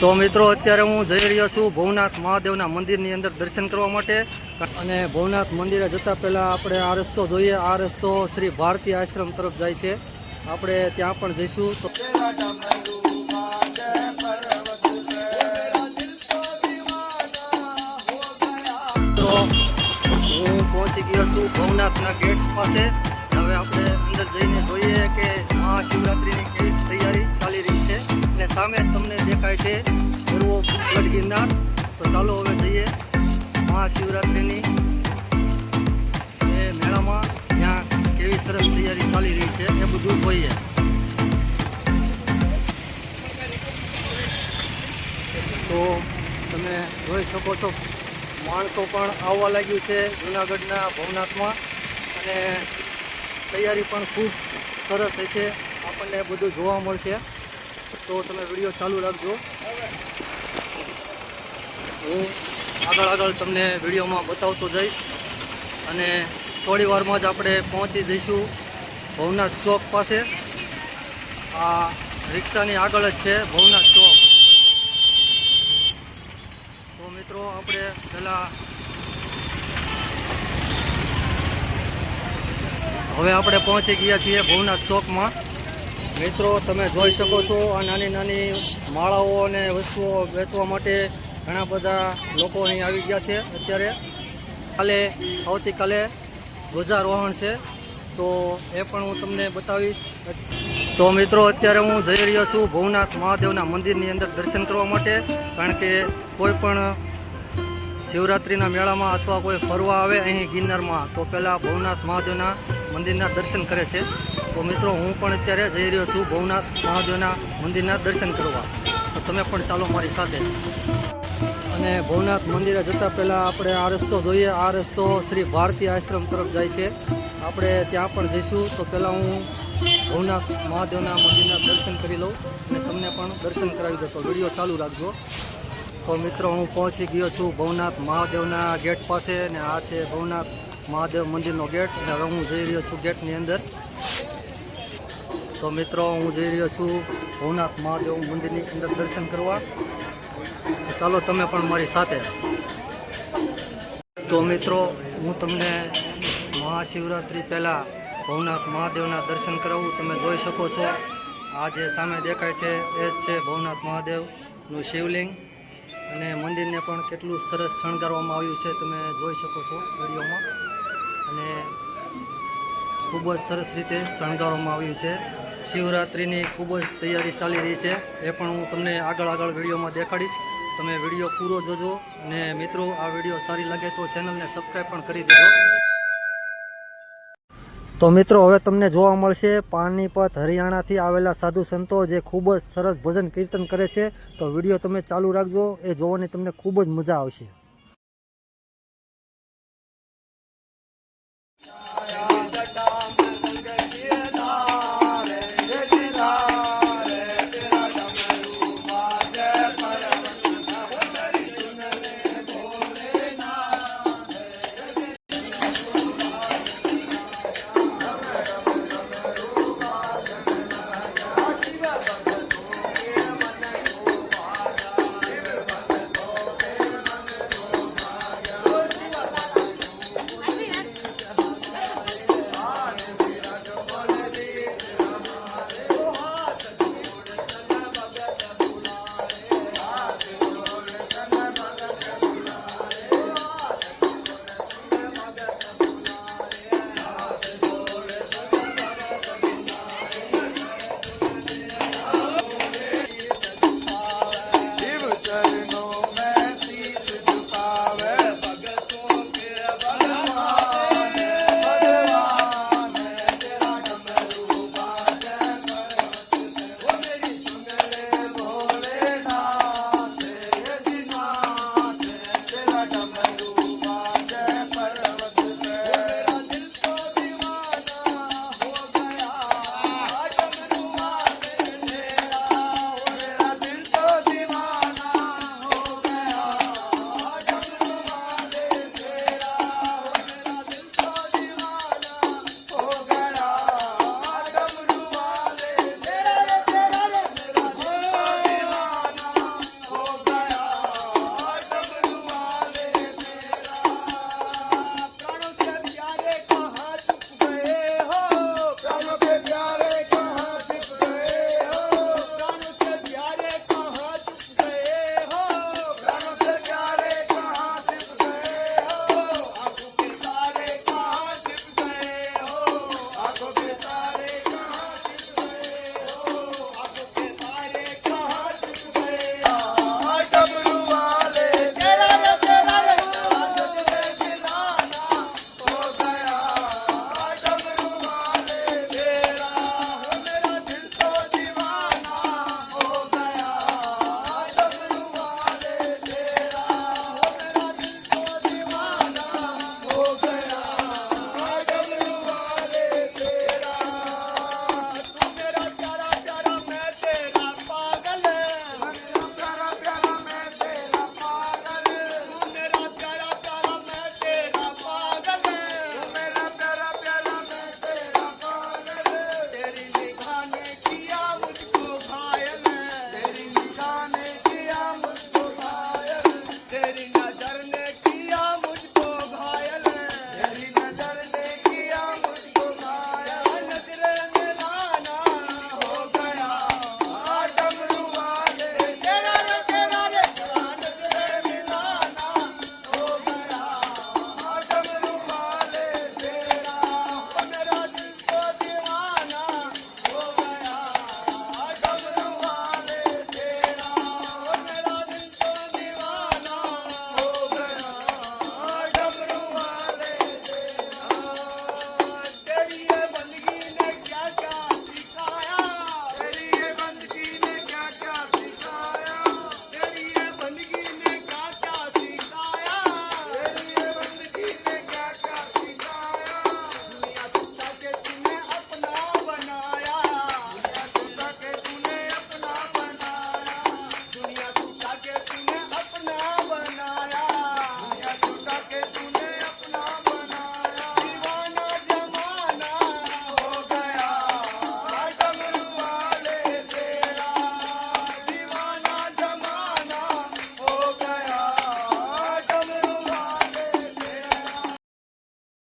તો મિત્રો, અત્યારે હું જઈ રહ્યો છું ભવનાથ મહાદેવના મંદિરની અંદર દર્શન કરવા માટે. અને ભવનાથ મંદિરે જતાં પહેલાં આપણે આ રસ્તો જોઈએ. આ રસ્તો શ્રી ભારતી આશ્રમ તરફ જાય છે. આપણે ત્યાં પણ જઈશું. તો હું પહોંચી ગયો છું ભવનાથના ગેટ પાસે. હવે આપણે અંદર જઈને જોઈએ કે મહાશિવરાત્રિની કેવી તૈયારી ચાલી રહી છે. સામે તમને દેખાય છે પૂર્વો ગઢ ગિરનાર તો ચાલો હવે જઈએ મહાશિવરાત્રિની. એ મેળામાં જ્યાં કેવી સરસ તૈયારી ચાલી રહી છે એ બધું જોઈએ. તો તમે જોઈ શકો છો, માણસો પણ આવવા લાગ્યું છે જૂનાગઢના ભવનાથમાં. અને તૈયારી પણ ખૂબ સરસ હશે. આપણને બધું જોવા મળશે. તો તમે વીડિયો ચાલુ રાખજો. હું આગળ આગળ તમને વિડીયોમાં બતાવતો જઈશ. અને થોડી વારમાં જ આપણે પહોંચી જઈશું ભવનાથ ચોક પાસે. આ રિક્ષાની આગળ જ છે ભવનાથ ચોક. તો મિત્રો, આપણે પહેલાં હવે આપણે પહોંચી ગયા છીએ ભવનાથ ચોકમાં. મિત્રો, તમે જોઈ શકો છો આ નાની નાની માળાઓ અને વસ્તુઓ વેચવા માટે ઘણા બધા લોકો અહીં આવી ગયા છે. અત્યારે કાલે, આવતીકાલે ધ્વજારોહણ છે. તો એ પણ હું તમને બતાવીશ. તો મિત્રો, અત્યારે હું જઈ રહ્યો છું ભવનાથ મહાદેવના મંદિરની અંદર દર્શન કરવા માટે, કારણ કે કોઈ પણ શિવરાત્રિના મેળામાં અથવા કોઈ ફરવા આવે અહીં ગિરનારમાં, તો પહેલાં ભવનાથ મહાદેવના મંદિરના દર્શન કરે છે. તો મિત્રો, હું પણ અત્યારે જઈ રહ્યો છું ભવનાથ મહાદેવના મંદિરના દર્શન કરવા. તો તમે પણ ચાલો મારી સાથે. અને ભવનાથ મંદિરે જતાં પહેલાં આપણે આ રસ્તો જોઈએ. આ રસ્તો શ્રી ભારતી આશ્રમ તરફ જાય છે. આપણે ત્યાં પણ જઈશું. તો પહેલાં હું ભવનાથ મહાદેવના મંદિરના દર્શન કરી લઉં અને તમને પણ દર્શન કરાવી દો તો વીડિયો ચાલુ રાખજો. તો મિત્રો, હું પહોંચી ગયો છું ભવનાથ મહાદેવના ગેટ પાસે અને આ છે ભવનાથ મહાદેવ મંદિરનો ગેટ. અને હવે હું જઈ રહ્યો છું ગેટની અંદર. તો મિત્રો, હું જઈ રહ્યો છું ભવનાથ મહાદેવ મંદિરની અંદર દર્શન કરવા. ચાલો, તમે પણ મારી સાથે. તો મિત્રો, હું તમને મહાશિવરાત્રિ પહેલાં ભવનાથ મહાદેવના દર્શન કરાવું. તમે જોઈ શકો છો, આ જે સામે દેખાય છે, એ જ છે ભવનાથ મહાદેવનું શિવલિંગ. અને મંદિરને પણ કેટલું સરસ શણગારવામાં આવ્યું છે, તમે જોઈ શકો છો વિડીયોમાં. અને ખૂબ જ સરસ રીતે શણગારવામાં આવ્યું છે. શિવરાત્રિની ખૂબ જ તૈયારી ચાલી રહી છે. એ પણ હું તમને આગળ આગળ વિડીયોમાં દેખાડીશ. તમે વીડિયો પૂરો જોજો અને મિત્રો, આ વીડિયો સારી લાગે તો ચેનલને સબસ્ક્રાઈબ પણ કરી દેજો. તો મિત્રો, હવે તમને જોવા મળશે પાણીપત હરિયાણાથી આવેલા સાધુ સંતો જે ખૂબ જ સરસ ભજન કીર્તન કરે છે. તો વીડિયો તમે ચાલુ રાખજો. એ જોવાની તમને ખૂબ જ મજા આવશે.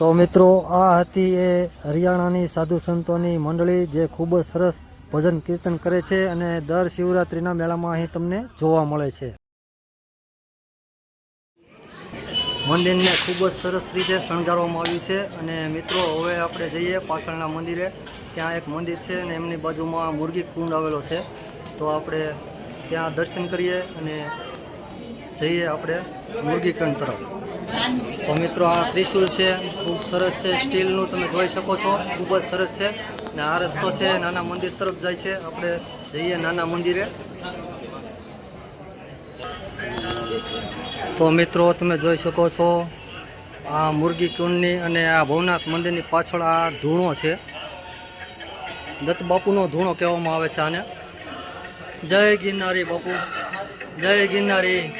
તો મિત્રો, આ હતી એ હરિયાણાની સાધુ સંતોની મંડળી જે ખૂબ જ સરસ ભજન કીર્તન કરે છે અને દર શિવરાત્રિના મેળામાં અહીં તમને જોવા મળે છે. મંદિરને ખૂબ જ સરસ રીતે શણગારવામાં આવ્યું છે અને મિત્રો, હવે આપણે જઈએ પાછળના મંદિરે. ત્યાં એક મંદિર છે અને એમની બાજુમાં મુરગી કુંડ આવેલો છે. તો આપણે ત્યાં દર્શન કરીએ અને જઈએ આપણે મુરગી કુંડ તરફ. તો મિત્રો, આ ત્રિશુલ છે. ખૂબ સરસ છે. સ્ટીલનું તમે જોઈ શકો છો. ખૂબ જ સરસ છે. અને આ રસ્તો છે નાના મંદિર તરફ જાય છે. આપણે જઈએ નાના મંદિરે. તો મિત્રો, તમે જોઈ શકો છો, આ મુરગી કુંડની અને આ ભવનાથ મંદિરની પાછળ આ ધૂણો છે. દત્ત બાપુનો ધૂણો કહેવામાં આવે છે આને. જય ગિરનારી બાપુ. જય ગિરનારી.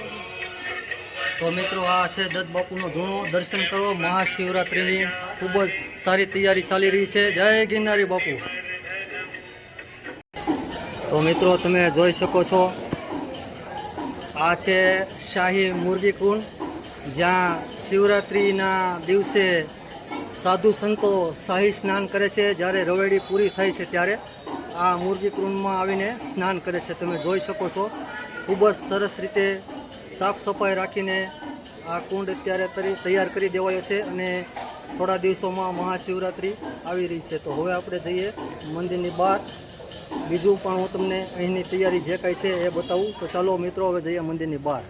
તો મિત્રો, આ છે દત્ત બાપુનો ધૂણો. દર્શન કરો. મહાશિવરાત્રિની ખૂબ જ સારી તૈયારી ચાલી રહી છે. જય ગિરનારી બાપુ. તો મિત્રો, તમે જોઈ શકો છો, આ છે શાહી મુરગી કુંડ, જ્યાં શિવરાત્રિના દિવસે સાધુ સંતો શાહી સ્નાન કરે છે. જ્યારે રવેડી પૂરી થાય છે ત્યારે આ મુરગી કુંડમાં આવીને સ્નાન કરે છે. તમે જોઈ શકો છો, ખૂબ જ સરસ રીતે સાફ સફાઈ રાખીને આ કુંડ અત્યારે તરી તૈયાર કરી દેવાયો છે અને થોડા દિવસોમાં મહાશિવરાત્રિ આવી રહી છે તો હવે આપણે જઈએ મંદિરની બહાર બીજું પણ હું તમને અહીંની તૈયારી જે કાંઈ છે એ બતાવું તો ચાલો મિત્રો હવે જઈએ મંદિરની બહાર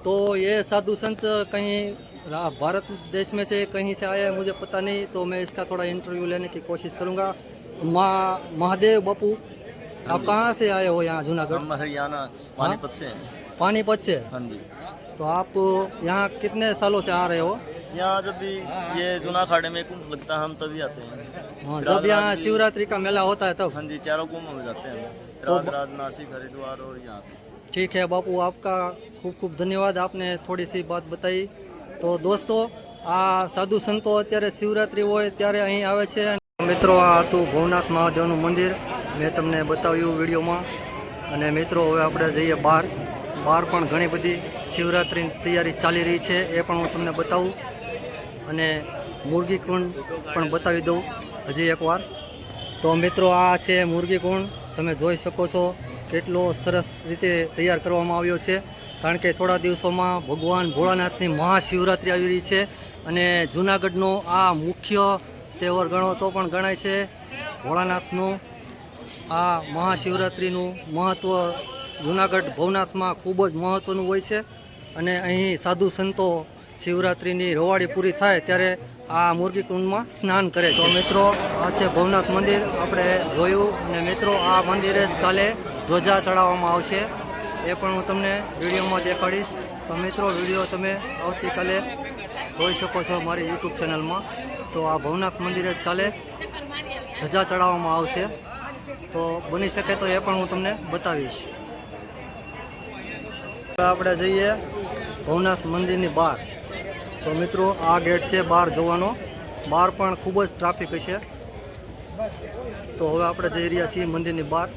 तो ये साधु संत कहीं रा- भारत देश में से कहीं से आया है मुझे पता नहीं तो मैं इसका थोड़ा इंटरव्यू लेने की कोशिश करूंगा माँ महादेव बापू आप कहाँ से आए हो यहाँ जूनागढ़ हम हरियाणा पानीपत से हैं पानीपत से हाँ जी तो आप यहाँ कितने सालों से आ रहे हो यहाँ जब भी ये जूना खाड़े में कुंभ लगता है हम तभी आते हैं हाँ, जब यहाँ शिवरात्रि का मेला होता है तब हाँ जी चारों कुंभ में जाते हैं हम तो ब- प्रयागराज नासिक हरिद्वार और यहाँ पे ठीक है बापू आपका ખૂબ ખૂબ ધન્યવાદ આપને થોડી સી વાત બતાવી તો દોસ્તો આ સાધુ સંતો અત્યારે શિવરાત્રિ હોય ત્યારે અહીં આવે છે મિત્રો આ હતું ભવનાથ મહાદેવનું મંદિર મેં તમને બતાવ્યું વિડીયોમાં. અને મિત્રો, હવે આપણે જઈએ બહાર. બહાર પણ ઘણી બધી શિવરાત્રિની તૈયારી ચાલી રહી છે, એ પણ હું તમને બતાવું. અને મુરગી કુંડ પણ બતાવી દઉં, હજી એકવાર. તો મિત્રો, આ છે મુરગી કુંડ. તમે જોઈ શકો છો કેટલો સરસ રીતે તૈયાર કરવામાં આવ્યો છે. કારણ કે થોડા દિવસોમાં ભગવાન ભોળાનાથની મહાશિવરાત્રિ આવી રહી છે. અને જૂનાગઢનો આ મુખ્ય તહેવાર ગણો તો પણ ગણાય છે. ભોળાનાથનું આ મહાશિવરાત્રિનું મહત્ત્વ જૂનાગઢ ભવનાથમાં ખૂબ જ મહત્ત્વનું હોય છે અને અહીં સાધુ સંતો શિવરાત્રિની રવાડી પૂરી થાય ત્યારે આ મુરગી કુંડમાં સ્નાન કરે તો મિત્રો, આ છે ભવનાથ મંદિર. આપણે જોયું અને મિત્રો, આ મંદિરે જ કાલે ધ્વજા ચડાવવામાં આવશે. એ પણ હું તમને વિડીયોમાં દેખાડીશ. તો મિત્રો, વીડિયો તમે આવતીકાલે જોઈ શકો છો મારી યુટ્યુબ ચેનલમાં. તો આ ભવનાથ મંદિરે જ કાલે ધજા ચડાવવામાં આવશે. તો બની શકે તો એ પણ હું તમને બતાવીશ. આપણે જઈએ ભવનાથ મંદિરની બહાર. તો મિત્રો, આ ગેટ છે બહાર જવાનો. બહાર પણ ખૂબ જ ટ્રાફિક હશે. તો હવે આપણે જઈ રહ્યા છીએ મંદિરની બહાર.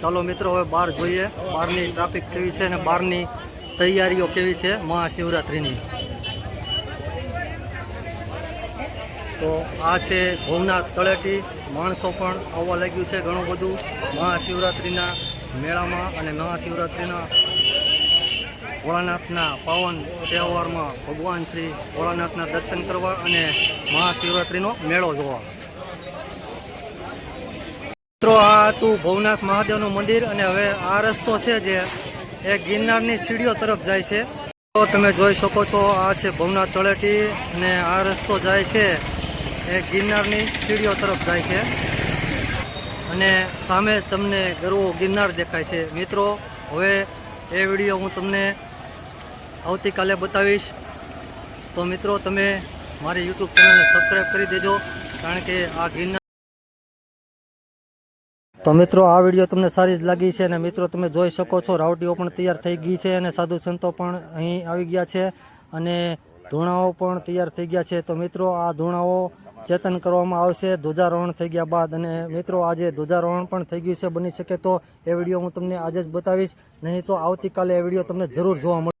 ચાલો મિત્રો, હવે બહાર જોઈએ બહારની ટ્રાફિક કેવી છે અને બહારની તૈયારીઓ કેવી છે મહાશિવરાત્રિની. તો આ છે ભવનાથ તળેટી માણસો પણ આવવા લાગ્યું છે ઘણું બધું. મહાશિવરાત્રિના મેળામાં અને મહાશિવરાત્રિના ભોળાનાથના પાવન તહેવારમાં ભગવાન શ્રી ભોળાનાથના દર્શન કરવા અને મહાશિવરાત્રિનો મેળો જોવા. મિત્રો, આ હતું ભવનાથ મહાદેવનું મંદિર અને હવે આ રસ્તો છે જે એ ગિરનારની સીડીઓ તરફ જાય છે. તો તમે જોઈ શકો છો, આ છે ભવનાથ તળેટી અને આ રસ્તો જાય છે એ ગિરનારની સીડીઓ તરફ જાય છે. અને સામે તમને ગરવો ગિરનાર દેખાય છે. મિત્રો, હવે એ વીડિયો હું તમને આવતીકાલે બતાવીશ. તો મિત્રો, તમે મારી યુટ્યુબ ચેનલને સબસ્ક્રાઈબ કરી દેજો, કારણ કે આ ગિરનાર તો મિત્રો, આ વીડિયો તમને સારી જ લાગી છે અને મિત્રો, તમે જોઈ શકો છો, રાવટીઓ પણ તૈયાર થઈ ગઈ છે અને સાધુ સંતો પણ અહીં આવી ગયા છે અને ધૂણાઓ પણ તૈયાર થઈ ગયા છે. તો મિત્રો, આ ધૂણાઓ ચેતન કરવામાં આવશે. ધ્વજારોહણ થઈ ગયા બાદ અને મિત્રો આજે ધ્વજારોહણ પણ થઈ ગયું છે. બની શકે તો એ વીડિયો હું તમને આજે જ બતાવીશ. નહીં તો આવતીકાલે એ વીડિયો તમને જરૂર જોવા મળશે.